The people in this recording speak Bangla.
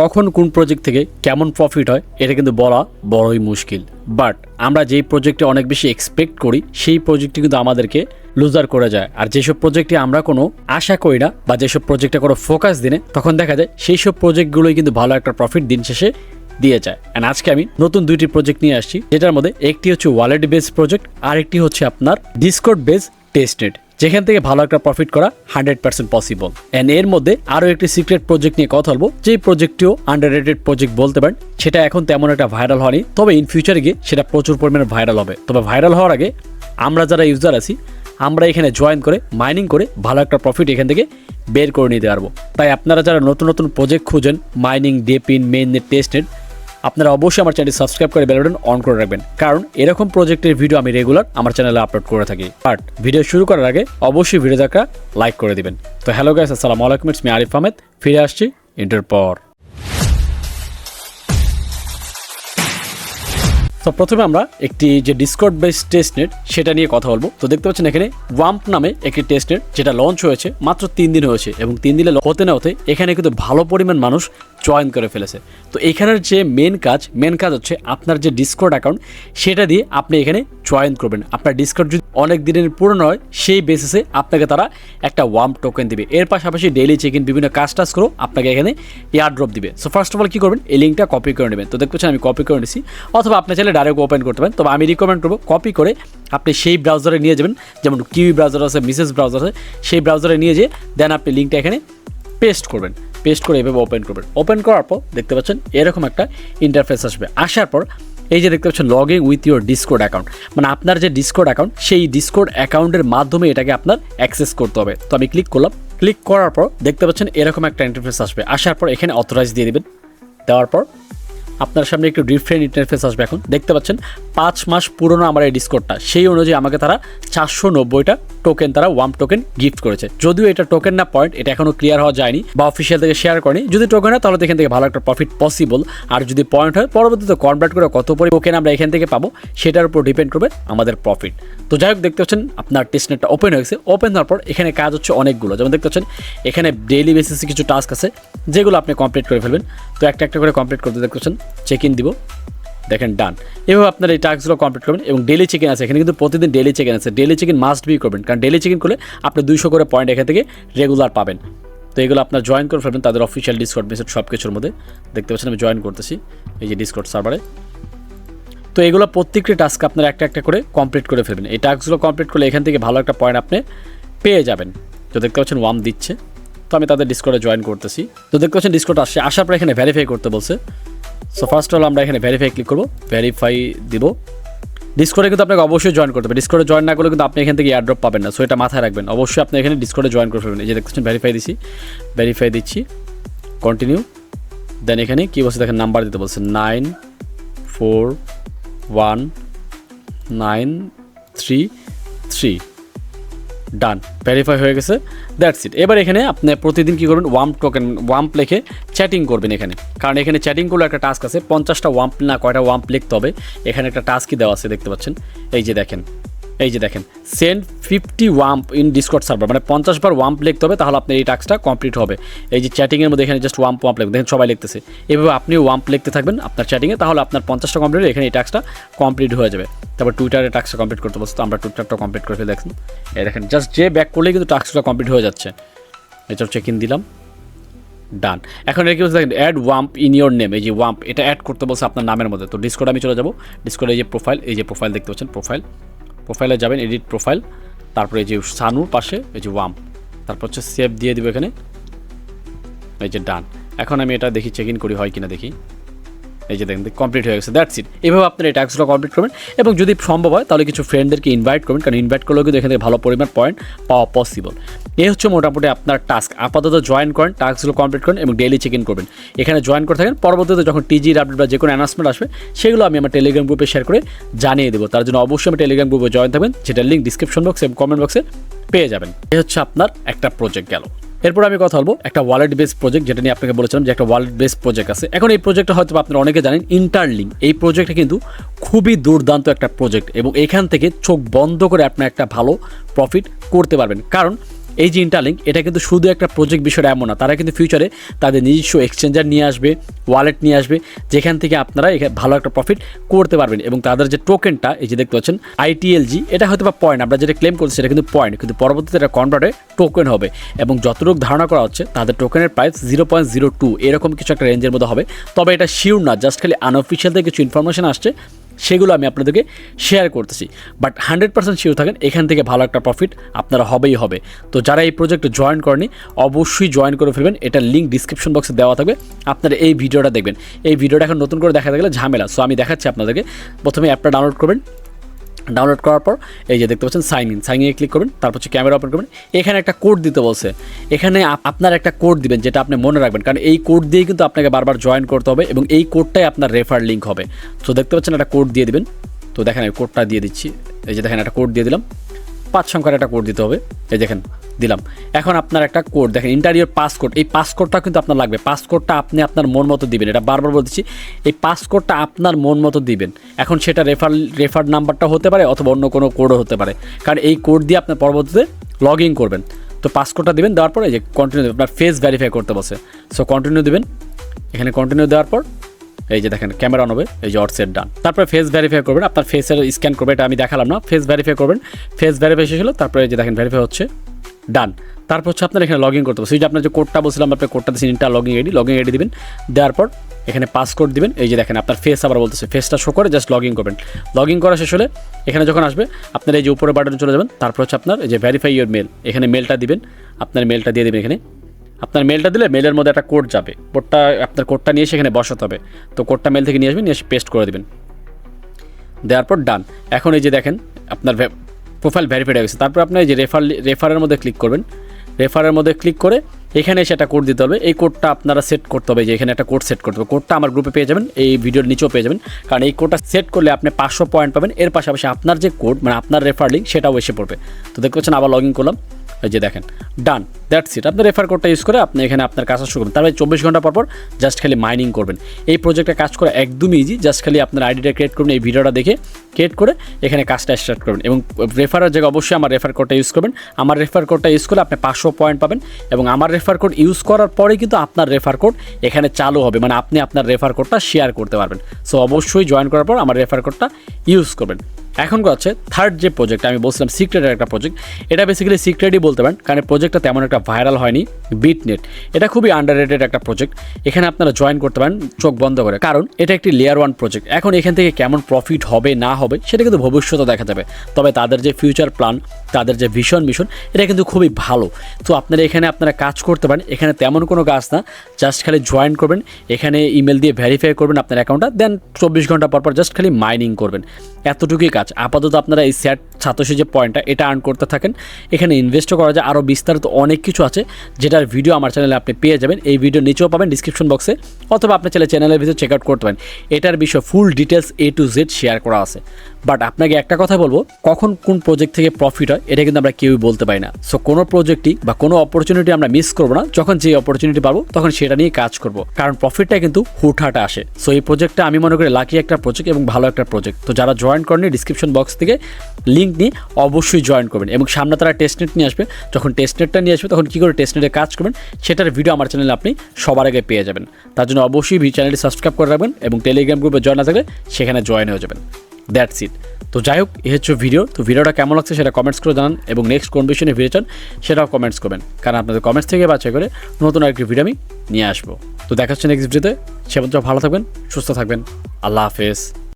কখন কোন প্রজেক্ট থেকে কেমন প্রফিট হয়, এটা কিন্তু বলা বড়ই মুশকিল। বাট আমরা যেই প্রজেক্টে অনেক বেশি এক্সপেক্ট করি, সেই প্রজেক্টটি কিন্তু আমাদেরকে লুজার করে যায়। আর যেসব প্রজেক্টে আমরা কোনো আশা করি না বা যেসব প্রজেক্টে কোনো ফোকাস দিনে, তখন দেখা যায় সেই সব প্রজেক্টগুলোই কিন্তু ভালো একটা প্রফিট দিন শেষে দিয়ে যায়। অ্যান্ড আজকে আমি নতুন দুইটি প্রজেক্ট নিয়ে আসছি, যেটার মধ্যে একটি হচ্ছে ওয়ালেট বেস প্রজেক্ট আর একটি হচ্ছে আপনার ডিসকোড বেস টেস্টনেট যেখান থেকে ভালো একটা প্রফিট করা হান্ড্রেড পার্সেন্ট পসিবল অ্যান্ড এর মধ্যে আরও একটি সিক্রেট প্রজেক্ট নিয়ে কথা বলব যে প্রজেক্টটিও আন্ডার রেটেড প্রজেক্ট বলতে পারেন, সেটা এখন তেমন একটা ভাইরাল হয়নি, তবে ইন ফিউচারে গিয়ে সেটা প্রচুর পরিমাণে ভাইরাল হবে। তবে ভাইরাল হওয়ার আগে আমরা যারা ইউজার আছি, আমরা এখানে জয়েন করে মাইনিং করে ভালো একটা প্রফিট এখান থেকে বের করে নিতে পারব। তাই আপনারা যারা নতুন নতুন প্রজেক্ট খুঁজেন মাইনিং ডেপিন মেইন নেট টেস্ট নেট আপনারা অবশ্যই আমার চ্যানেল সাবস্ক্রাইব করে বেল বাটন অন করে রাখবেন। কারণ এরকম প্রজেক্টের ভিডিও আমি রেগুলার আমার চ্যানেলে আপলোড করে থাকি। বাট ভিডিও শুরু করার আগে অবশ্যই ভিডিও দেখা লাইক করে দিবেন। তো হ্যালো গাইস, আসসালামু আলাইকুম, ইটস মি আরিফ আহমেদ। ফিরে আসছি ইন্টার পর। তো প্রথমে আমরা একটি যে ডিসকর্ড বেস টেস্ট নেট সেটা নিয়ে কথা বলব। তো দেখতে পাচ্ছেন এখানে ওয়াম্প নামে একটি টেস্ট নেট যেটা লঞ্চ হয়েছে মাত্র তিন দিন হয়েছে এবং তিন দিনে হতে না হতে এখানে কিন্তু ভালো পরিমাণ মানুষ জয়েন করে ফেলেছে। তো এখানের যে মেন কাজ মেন কাজ হচ্ছে আপনার যে ডিসকর্ড অ্যাকাউন্ট সেটা দিয়ে আপনি এখানে জয়েন করবেন। আপনার ডিসকর্ড যদি অনেক দিনের পুরনো হয়, সেই বেসিসে আপনাকে তারা একটা ওয়াম্প টোকেন দিবে। এর পাশাপাশি ডেইলি চেক ইন বিভিন্ন কাজ টাজ করেও আপনাকে এখানে এয়ার ড্রপ দিবে। সো ফার্স্ট অফ অল কী করবেন? এই লিঙ্কটা কপি করে নেবেন। তো দেখতে আমি কপি করে নিছি। অথবা আপনি চাইলে ডাইরেক্ট ওপেন করতে পারেন। তবে আমি রিকমেন্ড করব কপি করে আপনি সেই ব্রাউজারে নিয়ে যাবেন। যেমন কিউই ব্রাউজার আছে মিসেস ব্রাউজার আছে, সেই ব্রাউজারে নিয়ে যেয়ে দেন আপনি লিঙ্কটা এখানে পেস্ট করবেন। পেস্ট করে এভাবে ওপেন করবেন। ওপেন করার পর দেখতে পাচ্ছেন এরকম একটা ইন্টারফেস আসবে। আসার পর এই যে দেখতে পাচ্ছেন log in with your Discord account মানে আপনার যে ডিসকোড অ্যাকাউন্ট সেই ডিসকোড অ্যাকাউন্টের মাধ্যমে এটাকে আপনার অ্যাক্সেস করতে হবে। তো আমি ক্লিক করলাম। ক্লিক করার পর দেখতে পাচ্ছেন এরকম একটা ইন্টারফেস আসবে। আসার পর এখানে অথরাইজ দিয়ে দেবেন। দেওয়ার পর আপনার সামনে একটু ডিফারেন্ট ইন্টারফেস আসবে এখন। দেখতে পাচ্ছেন, পাঁচ মাস পুরনো আমার এই ডিসকোডটা সেই অনুযায়ী আমাকে তারা চারশো নব্বইটা টোকেন তারা ওয়াম টোকেন গিফট করেছে। যদিও এটা টোকেন না পয়েন্ট এটা এখনও ক্লিয়ার হওয়া যায়নি বা অফিসিয়াল থেকে শেয়ার করেনি। যদি টোকেন হয়, তাহলে এখান থেকে ভালো একটা প্রফিট পসিবল আর যদি পয়েন্ট হয়, পরবর্তীতে কনভার্ট করে কত পরি টোকেন আমরা এখান থেকে পাবো, সেটার উপর ডিপেন্ড করবে আমাদের প্রফিট তো যাই হোক, দেখতে পাচ্ছেন, আপনার টেস্টনেটটা ওপেন হয়েছে ওপেন হওয়ার পর এখানে কাজ হচ্ছে অনেকগুলো। যেমন দেখতে পাচ্ছেন, এখানে ডেইলি বেসিসে কিছু টাস্ক আছে, যেগুলো আপনি কমপ্লিট করে ফেলবেন। তো একটা একটা করে কমপ্লিট করতে দেখতে পাচ্ছেন চেক ইন দিব। দেখেন ডান এভাবে আপনার এই টাস্কগুলো কমপ্লিট করবেন এবং ডেলি চেক ইন আছে। এখানে কিন্তু প্রতিদিন ডেলি চেক ইন আছে। Daily check in must be করবেন। কারণ ডেলি চেক ইন করলে আপনি দুইশো করে পয়েন্ট এখান থেকে রেগুলার পাবেন। তো এগুলো আপনার জয়েন করে ফেলবেন তাদের অফিসিয়াল ডিসকর্ড মেসেজ সব কিছুর মধ্যে। দেখতে পাচ্ছেন, আমি জয়েন করতেছি এই যে ডিসকর্ড সার্ভারে তো এগুলো প্রত্যেকটি টাস্ক আপনার একটা একটা করে কমপ্লিট করে ফেলবেন। এই টাস্কগুলো কমপ্লিট করলে এখান থেকে ভালো একটা পয়েন্ট আপনি পেয়ে যাবেন। তো দেখতে পাচ্ছেন ওয়াম দিচ্ছে। তো আমি তাদের ডিসকর্ডে জয়েন করতেছি। তো দেখতে পাচ্ছেন ডিসকর্ড আসছে। আসার পর এখানে ভেরিফাই করতে বলছে। সো ফার্স্ট অল আমরা এখানে ভেরিফাই ক্লিক করব। ভেরিফাই দিব। ডিসকোডে কিন্তু আপনাকে অবশ্যই জয়েন করতে হবে। ডিসকোডে জয়েন না করলে কিন্তু আপনি এখান থেকে এয়ারড্রপ পাবেন না। সো এটা মাথায় রাখবেন। অবশ্যই আপনি এখানে ডিসকোডে জয়েন করে ফেলবেন। এই যে দেখছেন ভেরিফাই দিচ্ছি ভেরিফাই দিচ্ছি। কন্টিনিউ দেন এখানে কী বলছে? দেখেন নাম্বার দিতে বলছে। Nine four one nine three three done. Verify হয়ে গেছে। দ্যাটস ইট এবার এখানে আপনি প্রতিদিন কী করবেন? ওয়াম্প টোকেন ওয়াম্প লিখে চ্যাটিং করবেন এখানে। কারণ এখানে চ্যাটিং করলে একটা টাস্ক আছে। পঞ্চাশটা ওয়াম্প না, কয়টা ওয়াম্প লিখতে হবে? এখানে একটা টাস্কই দেওয়া আছে, দেখতে পাচ্ছেন? এই যে দেখেন। এই যে দেখেন send fifty wamp in Discord server মানে পঞ্চাশ বার ওয়াম্প লিখতে হবে, তাহলে আপনার এই টাস্কটা কমপ্লিট হবে। এই যে চ্যাটিংয়ের মধ্যে এখানে জাস্ট ওয়াম্প ওয়াম্প লিখবে, দেখেন সবাই লিখতেছে। এভাবে আপনি ওয়াম্প লিখতে থাকবেন আপনার চ্যাটিংয়ে তাহলে আপনার পঞ্চাশটা কমপ্লিট এখানে এই টাস্কটা কমপ্লিট হয়ে যাবে। তারপর টুইটারে টাস্কটা কমপ্লিট করতে বলছে, তো আমরা টুইটারটা কমপ্লিট করে ফেলে, দেখেন। এই দেখেন জাস্ট যে ব্যাক করলেই কিন্তু টাস্কটা কমপ্লিট হয়ে যাচ্ছে। এটা চেক ইন দিলাম। ডান এখন এটা কি বলছে, দেখেন add wamp in your name এই যে ওয়াম্প এটা অ্যাড করতে বলছে আপনার নামের মধ্যে। তো ডিসকোড আমি চলে যাব। ডিসকোড এই যে প্রোফাইল এই যে প্রোফাইল দেখতে পাচ্ছেন প্রোফাইল প্রোফাইলে যাবেন, এডিট প্রোফাইল। তারপরে এই যে সানুর পাশে, এই যে ওয়াম। তারপর হচ্ছে সেভ দিয়ে দিব এখানে। এই যে ডান। এখন আমি এটা দেখি চেক ইন করি, হয় কিনা দেখি। এই যে দেখেন কমপ্লিট হয়ে গেছে দ্যাটস ইট এভাবে আপনার এই ট্যাক্সগুলো কমপ্লিট করবেন এবং যদি সম্ভব হয়, তাহলে কিছু ফ্রেন্ডদেরকে ইনভাইট করবেন, কারণ ইনভাইট করলেও কিন্তু এখান থেকে ভালো পরিমাণ পয়েন্ট পাওয়া পসিবল এই হচ্ছে মোটামুটি আপনার টাস্ক আপাতত জয়েন করেন টাস্কগুলো কমপ্লিট করেন এবং ডেইলি চেক ইন করবেন। এখানে জয়েন করে থাকেন, পরবর্তীতে যখন টিজির আপডেট বা যে কোনো অ্যানাউন্সমেন্ট আসবে, সেগুলো আমি আমার টেলিগ্রাম গ্রুপে শেয়ার করে জানিয়ে দেবো। তার জন্য অবশ্যই আমি টেলিগ্রাম গ্রুপে জয়েন থাকবেন যেটা লিঙ্ক ডিসক্রিপশন বক্স এবং কমেন্ট বক্সে পেয়ে যাবেন। এই হচ্ছে আপনার একটা প্রজেক্ট গেল। এরপর আমি কথা বলব একটা ওয়ালেট বেস প্রজেক্ট যেটা নিয়ে আপনাকে বলেছিলাম যে একটা ওয়ালেট বেস প্রজেক্ট আছে। এখন এই প্রজেক্টটা হয়তো আপনারা অনেকে জানেন ইন্টারলিং এই প্রজেক্টটা কিন্তু খুবই দুর্দান্ত একটা প্রজেক্ট এবং এখান থেকে চোখ বন্ধ করে আপনার একটা ভালো প্রফিট করতে পারবেন। কারণ এই যে ইন্টারলিঙ্ক এটা কিন্তু শুধু একটা প্রজেক্ট বিষয় এমন না, তারা কিন্তু ফিউচারে তাদের নিজস্ব এক্সচেঞ্জার নিয়ে আসবে ওয়ালেট নিয়ে আসবে, যেখান থেকে আপনারা এখানে ভালো একটা প্রফিট করতে পারবেন। এবং তাদের যে টোকেনটা এই যে দেখতে পাচ্ছেন আইটিএলজি এটা হয়তো বা পয়েন্ট আমরা যেটা ক্লেম করছি সেটা কিন্তু পয়েন্ট কিন্তু পরবর্তীতে এটা কনভার্টে টোকেন হবে। এবং যতটুকু ধারণা করা হচ্ছে, তাদের টোকেনের price zero point zero two এরকম কিছু একটা রেঞ্জের মধ্যে হবে। তবে এটা শিওর না জাস্ট খালি আনঅফিসিয়াল থেকে কিছু ইনফরমেশন আসছে সেগুলো আমি আপনাদেরকে শেয়ার করতেছি। বাট হান্ড্রেড পার্সেন্ট শিওর থাকেন, এখান থেকে ভালো একটা প্রফিট আপনারা হবেই হবে। তো যারা এই প্রজেক্টে জয়েন করেনি অবশ্যই জয়েন করে ফেলবেন। এটা লিঙ্ক ডিসক্রিপশন বক্সে দেওয়া থাকবে। আপনারা এই ভিডিওটা দেখবেন। এই ভিডিওটা এখন নতুন করে দেখা গেলে ঝামেলা। সো আমি দেখাচ্ছি আপনাদেরকে। প্রথমে অ্যাপটা ডাউনলোড করবেন। ডাউনলোড করার পর এই যে দেখতে পাচ্ছেন সাইন ইন সাইন ইনে ক্লিক করবেন, তারপর হচ্ছে ক্যামেরা ওপেন করবেন। এখানে একটা কোড দিতে বলছে। এখানে আপনার একটা কোড দিবেন, যেটা আপনি মনে রাখবেন। কারণ এই কোড দিয়ে কিন্তু আপনাকে বারবার জয়েন করতে হবে এবং এই কোডটাই আপনার রেফার লিঙ্ক হবে। তো দেখতে পাচ্ছেন, একটা কোড দিয়ে দিবেন। তো দেখেন, আমি কোডটা দিয়ে দিচ্ছি। এই যে দেখেন, একটা কোড দিয়ে দিলাম। পাঁচ সংখ্যার একটা কোড দিতে হবে। এই দেখেন, দিলাম। এখন আপনার একটা কোড দেখেন ইন্টারিয়র পাসকোড এই পাসকোডটা কিন্তু আপনার লাগবে। পাসকোডটা আপনি আপনার মন মতো দিবেন। এটা বারবার বলতেছি, এই পাসকোডটা আপনার মন মতো দিবেন। এখন সেটা রেফার রেফার নাম্বারটা হতে পারে অথবা অন্য কোনো কোডও হতে পারে। কারণ এই কোড দিয়ে আপনার পরবর্তীতে লগ ইন করবেন। তো পাসকোডটা দিবেন, দেওয়ার পরে এই যে কন্টিনিউ আপনার ফেস ভেরিফাই করতে বসে। সো কন্টিনিউ দেবেন। এখানে কন্টিনিউ দেওয়ার পর এই যে দেখেন ক্যামেরা অন হবে, এই যে অটসেট ডান তারপরে ফেস ভেরিফাই করবেন, আপনার ফেসের স্ক্যান করবে, এটা আমি দেখালাম না। ফেস ভেরিফাই করবেন ফেস ভেরিফাই শেষ হলো, তারপরে এই যে দেখেন ভেরিফাই হচ্ছে ডান তারপর হচ্ছে আপনার এখানে লগ ইন করতে হবে। যে আপনার যে কোডটা বলছিলাম, আপনার কোডটা দিচ্ছেন enter log in ID log in ID দিবেন, দেওয়ার পর এখানে পাসকোড দিবেন। এই যে দেখেন, আপনার ফেস আবার বলতেছে ফেসটা শো করে জাস্ট লগ ইন করবেন। লগ ইন করা শেষ হলে এখানে যখন আসবে, আপনার এই যে উপরে বাটনে চলে যাবেন, তারপর হচ্ছে আপনার এই যে ভেরিফাই ইউর মেল এখানে মেলটা দিবেন, আপনার মেলটা দিয়ে দেবেন এখানে। আপনার মেলটা দিলে মেলের মধ্যে একটা কোড যাবে। কোডটা আপনার কোডটা নিয়ে সেখানে বসাতে হবে। তো কোডটা মেল থেকে নিয়ে আসবেন, নিয়ে পেস্ট করে দেবেন। দেওয়ার পর ডান এখন এই যে দেখেন, আপনার প্রোফাইল ভেরিফাইড হয়ে গেছে। তারপর আপনি এই যে রেফার রেফারের মধ্যে ক্লিক করবেন। রেফারের মধ্যে ক্লিক করে এখানে সেটা কোড দিতে হবে। এই কোডটা আপনারা সেট করতে হবে যে এখানে একটা কোড সেট করতে হবে। কোডটা আমার গ্রুপে পেয়ে যাবেন, এই ভিডিওর নিচেও পেয়ে যাবেন। কারণ এই কোডটা সেট করলে আপনি পাঁচশো পয়েন্ট পাবেন। এর পাশাপাশি আপনার যে কোড মানে আপনার রেফার লিঙ্ক সেটাও এসে পড়বে। তো দেখতে পাচ্ছেন, আবার লগ ইন করলাম। এই যে দেখেন ডান দ্যাটস ইট আপনার রেফার কোডটা ইউজ করে আপনি এখানে আপনার কাজ শুরু করবেন তারপরে চব্বিশ ঘণ্টা পর পর জাস্ট খালি মাইনিং করবেন। এই প্রজেক্টে কাজ করা একদমই ইজি জাস্ট খালি আপনার আইডিটা ক্রিয়েট করবেন এই ভিডিওটা দেখে ক্রিয়েট করে এখানে কাজটা স্টার্ট করবেন এবং রেফারের জায়গায় অবশ্যই আমার রেফার কোডটা ইউজ করবেন। আমার রেফার কোডটা ইউজ করলে আপনি পাঁচশো পয়েন্ট পাবেন এবং আমার রেফার কোড ইউজ করার পরে কিন্তু আপনার রেফার কোড এখানে চালু হবে। মানে আপনি আপনার রেফার কোডটা শেয়ার করতে পারবেন। সো অবশ্যই জয়েন করার পর আমার রেফার কোডটা ইউজ করবেন। এখন হচ্ছে থার্ড যে প্রজেক্ট আমি বলছিলাম সিক্রেটের একটা প্রজেক্ট এটা বেসিক্যালি সিক্রেটই বলতে পারেন, কারণ প্রজেক্টটা তেমন একটা ভাইরাল হয়নি বিটনেট এটা খুবই আন্ডার একটা প্রজেক্ট এখানে আপনারা জয়েন করতে পারেন, চোখ বন্ধ করে। কারণ এটা একটি লেয়ার ওয়ান প্রজেক্ট এখন এখান থেকে কেমন প্রফিট হবে, না হবে, সেটা কিন্তু ভবিষ্যতে দেখা যাবে। তবে তাদের যে ফিউচার প্ল্যান তাদের যে ভিশন মিশন এটা কিন্তু খুবই ভালো। তো আপনারা এখানে আপনারা কাজ করতে পারেন, এখানে তেমন কোনো কাজ না জাস্ট খালি জয়েন করবেন, এখানে ইমেল দিয়ে ভেরিফাই করবেন আপনার অ্যাকাউন্টটা দেন চব্বিশ ঘণ্টা পর পর জাস্ট খালি মাইনিং করবেন। এতটুকুই কাজ। আপাতত আপনারা এই স্যাট ছাত্রসী যে পয়েন্টটা এটা আর্ন করতে থাকেন। এখানে ইনভেস্টও করা যায়। আরও বিস্তারিত অনেক কিছু আছে যেটার ভিডিও আমার চ্যানেলে আপনি পেয়ে যাবেন। এই ভিডিও নিচেও পাবেন ডিসক্রিপশন বক্সে অথবা আপনি চাইলে চ্যানেলের ভিতরে চেক আউট করতে পারেন। এটার বিষয়ে full details A to Z share করা আছে। বাট আপনাকে একটা কথা বলব, কখন কোন প্রজেক্ট থেকে প্রফিট হয়, এটা কিন্তু আমরা কেউই বলতে পারি না। সো কোনো প্রজেক্টই বা কোনো অপরচুনিটি আমরা মিস করব না। যখন যে অপরচুনিটি পাবো, তখন সেটা নিয়ে কাজ করব। কারণ প্রফিটটা কিন্তু হুটহাটে আসে। সো এই প্রজেক্টটা আমি মনে করি লাকি একটা প্রজেক্ট এবং ভালো একটা প্রজেক্ট তো যারা জয়েন করেনি ডিসক্রিপশন বক্স থেকে লিঙ্ক নিয়ে অবশ্যই জয়েন করবেন এবং সামনে তারা টেস্টনেট নিয়ে আসবে। যখন টেস্টনেটটা নিয়ে আসবে, তখন কী করে টেস্টনেটে কাজ করবেন, সেটার ভিডিও আমার চ্যানেলে আপনি সবার আগে পেয়ে যাবেন। তার জন্য অবশ্যই চ্যানেলটি সাবস্ক্রাইব করে রাখবেন এবং টেলিগ্রাম গ্রুপে জয়েন না থাকলে সেখানে জয়েন হয়ে যাবেন। দ্যাটস ইট তো যাই হোক, এই হচ্ছে ভিডিও তো ভিডিওটা কেমন লাগছে সেটা কমেন্টস করে জানান এবং নেক্সট কোন বিষয়ে ভিডিও চান সেটাও কমেন্টস করবেন। কারণ আপনাদের কমেন্টস থেকে বাছাই করে নতুন আরেকটি ভিডিও আমি নিয়ে আসব। তো দেখা হচ্ছে নেক্সট ভিডিওতে সে ভালো থাকবেন, সুস্থ থাকবেন। আল্লাহ হাফেজ।